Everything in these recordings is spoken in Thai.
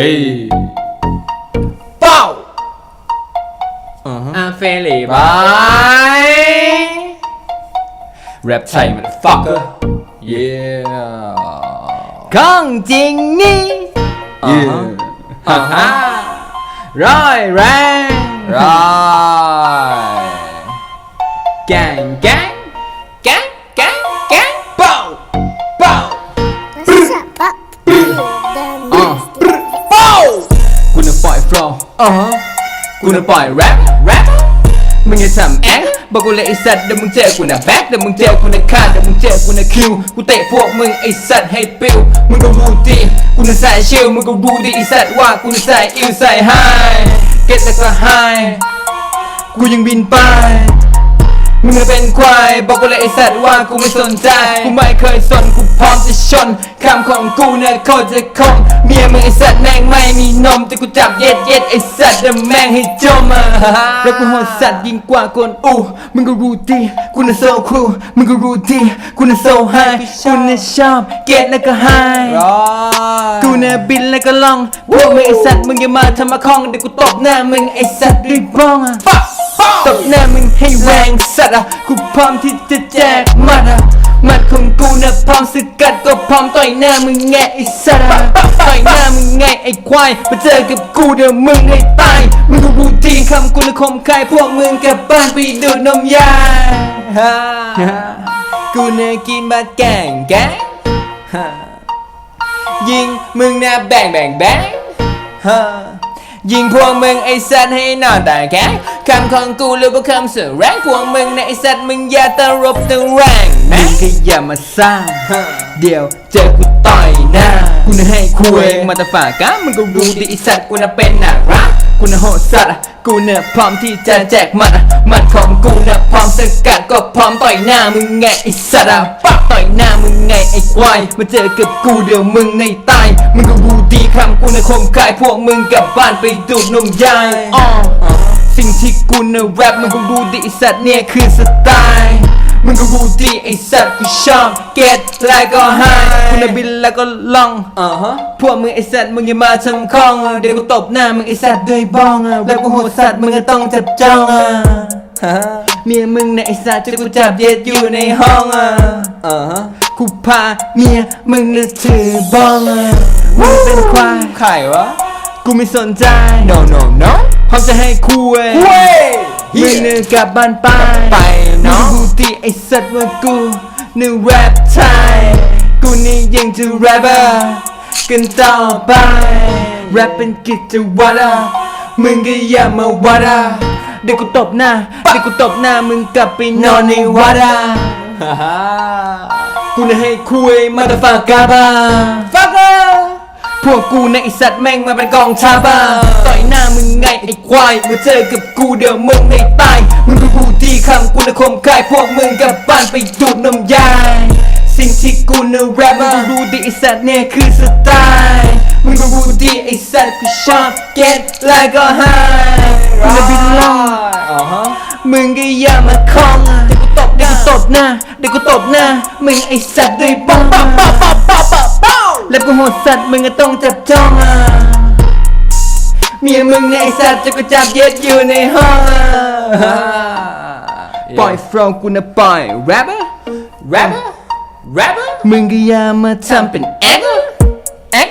เฮ้ยเป้าอ่าฮะอาเฟลีบายแรปไทยมันฟักเกอร์เย้ของจริงนี่เย้อ่าฮะร้อยแรงร้าย อยโฟล์อ่าฮะกูน่ะปล่อยแรปแรปมึงอย่าทำแอคบอกกูเลยไอสัตว์เดี๋ยวมึงเจอกูน่ะแบ็คเดี๋ยวมึงเจอกูน่ะคาดเดี๋ยวมึงเจอกูน่ะคิวกูเตะพวกมึงไอสัตว์ให้ปิวมึงก็รู้ดีกูน่ะใส่ชิลมึงก็รู้ดีไอสัตว์ว่ากูน่ะใส่อิวใส่ไฮเก็ตแล้วก็ไฮกูยังบินไป มึงน่ะเป็นควายบอกกูเลยไอสัตว์ว่ากูไม่สนใจ กูไม่เคยสนกูพร้อมจะชนคำของกูเนี่ยโคตรจะคงเมียมึงไอสัตว์แม่งไม่มีนมแต่กูจับเย็ดเย็ดไอสัตว์เดี๋ยวแม่งให้จมอะแล้วกูโหดสัตว์ยิ่งกว่ากวนอูมึงก็รู้ดีกูน่ะโซคูลมึงก็รู้ดีกูน่ะโซไฮกูน่ะชอบเก็ตแล้วก็ไฮร้ายกูเนี่ยบินแล้วก็ล่องพวกมึงไอสัตว์มึงอย่ามาทำมาคล้องเดี๋ยวกูตบหน้ามึงไอสัตว์ด้วยบ้องอะ ตบหน้ามึงให้แรงสัตว์อะกูพร้อมที่จะแจกมัดอะมัดของกูนี่ยพร้อมสกัดก็พร้อมต่อยหน้ามึงไงไอสัตว์อะต่อยหน้ามึงไงไอควายมาเจอกับกูเดี๋ยวมึงให้ตายมึงก็รู้ดีคำกูนะคมคายพวกมึงกลับบ้านไปดูดนมยากูเนี่ยกินบัดแกงแกงยิงมึงนะแบ่งแบ่งแบ่งฮะ ยิงพวกมึงไอสัตว์ให้นอนแต่แกงคำของกูหรือว่าคำเสือแรงพวกมึงนะไอสัตว์มึงอย่าตะรบตะแรงมึงก็อย่ามาสร้างเดี๋ยวเจอกูต่อยหน้ากูน่ะให้คุยมาแต่ฝากกะมึงก็รู้ดิไอสัตว์กูน่ะเป็นน่ะรักกูน่ะโหดสัตว์อะ กูเนี่ยพร้อมที่จะแจกมัดมัดของกูเนี่ยพร้อมสกัดก็พร้อมต่อยหน้ามึงไงไอสัตว์อะปักต่อยหน้ามึงไงไอควายมาเจอกับกูเดี๋ยวมึงในตายมึงก็รู้ดีคำกูน่ยคงคายพวกมึงกลับบ้านไปดูดนมยายอ๋อสิ่งที่กูเนี่ยแรปมึงก็รู้ดีสัตว์เนี่ยคือสไตล์ มึงก็รู้ดีไอสัตว์กูชอบเก็ตแล้วก็ไฮกูน่ะบินแล้วก็ล่องอ่าฮะพวกมึงไอสัตว์มึงอย่ามาทำคล้องอะเดี๋ยวกูตบหน้ามึงไอสัตว์ด้วยบ้องอะแล้วกูโหดสัตว์มึงก็ต้องจับจ้องอะฮะเมียมึงเนี่ยไอสัตว์จะกูจับเย็ดอยู่ในห้องอะอ่าฮะกูพาเมียมึงน่ะถือบ้องอะมึงเป็นควายไข่วะ กูไม่สนใจ no no no พร้อมจะให้คุยเว้ย มึงนึกกลับบ้านไปไปเนาะมึงรู้ดีไอ้สัตว์ว่ากูนึกแรปไทยกูนี่ยังจะแรปเปอร์กันต่อไปแรปเป็นกิจวัตรอะมึงก็อย่ามาวัดอะเดี๋ยวกูตบหน้าเดี๋ยวกูตบหน้ามึงกลับไปนอนในวัดอะฮ่าฮ่ากูน่ะให้คุยมาตาฝากกาบาฟักเกอร์พ วกกูในะไอสัตว์แม่งมาเป็นกองชาบ้าต่อยหน้ามึงไงไอ้ควายมาเจอกับกูเดี๋ยวมึงไม่ตายมึงก็รู้ดีคำกูนะคมคายพวกมึงกลับบ้านไปดูดนมยายสิ่งที่กูนะแรปมึงก็รู้ดีไอสัตว์เนี่ยคือสไตล์มึงก็รู้ดีไอสัตว์กูชอบเก็ตแล้วก็ไฮมึงจะบินล่องอ่าฮะมึงก็อย่ามาคล้องเดี๋ยวกูตบเดี๋ยวกูตบหน้าเดี๋ยวกูตบหน้ามึงไอสัตว์ด้วยบ้อง แล้วกูโหดสัตว์มึงก็ต้องจับจ้องอะเมียมึงเนี่ยไอสัตว์จะกูจับเย็ดอยู่ในห้องอะปล่อยฟรองกูนะปล่อยแรปเปอร์แรปเปอร์แรปเปอร์มึงก็อย่ามาทำเป็นแอคแอค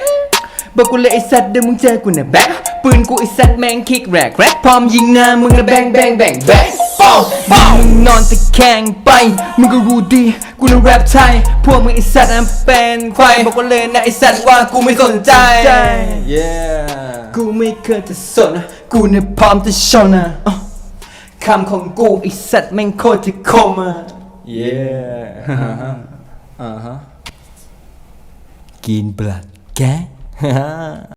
บอกกูเลยไอสัตว์เดี๋ยวมึงเจอกูนะแบ็คปืนกูไอสัตว์แม่งคิกแรกแรกพร้อมยิงหน้ามึงนะแบงแบงแบงแบง ป้องป้องมึงนอนตะแคงไป มึงก็รู้ดี กูนะแรปไทย พวกมึงไอสัตว์นั้นเป็นควายบอกกูเลยนะไอสัตว์ว่ากูไม่สนใจเย้กูไม่เคยจะสน กูเนี่ยพร้อมจะชนอะอ้าวคำของกูไอสัตว์แม่งโคตรจะคมอะเย้อ่าฮะอ่าฮะกินบลัดแก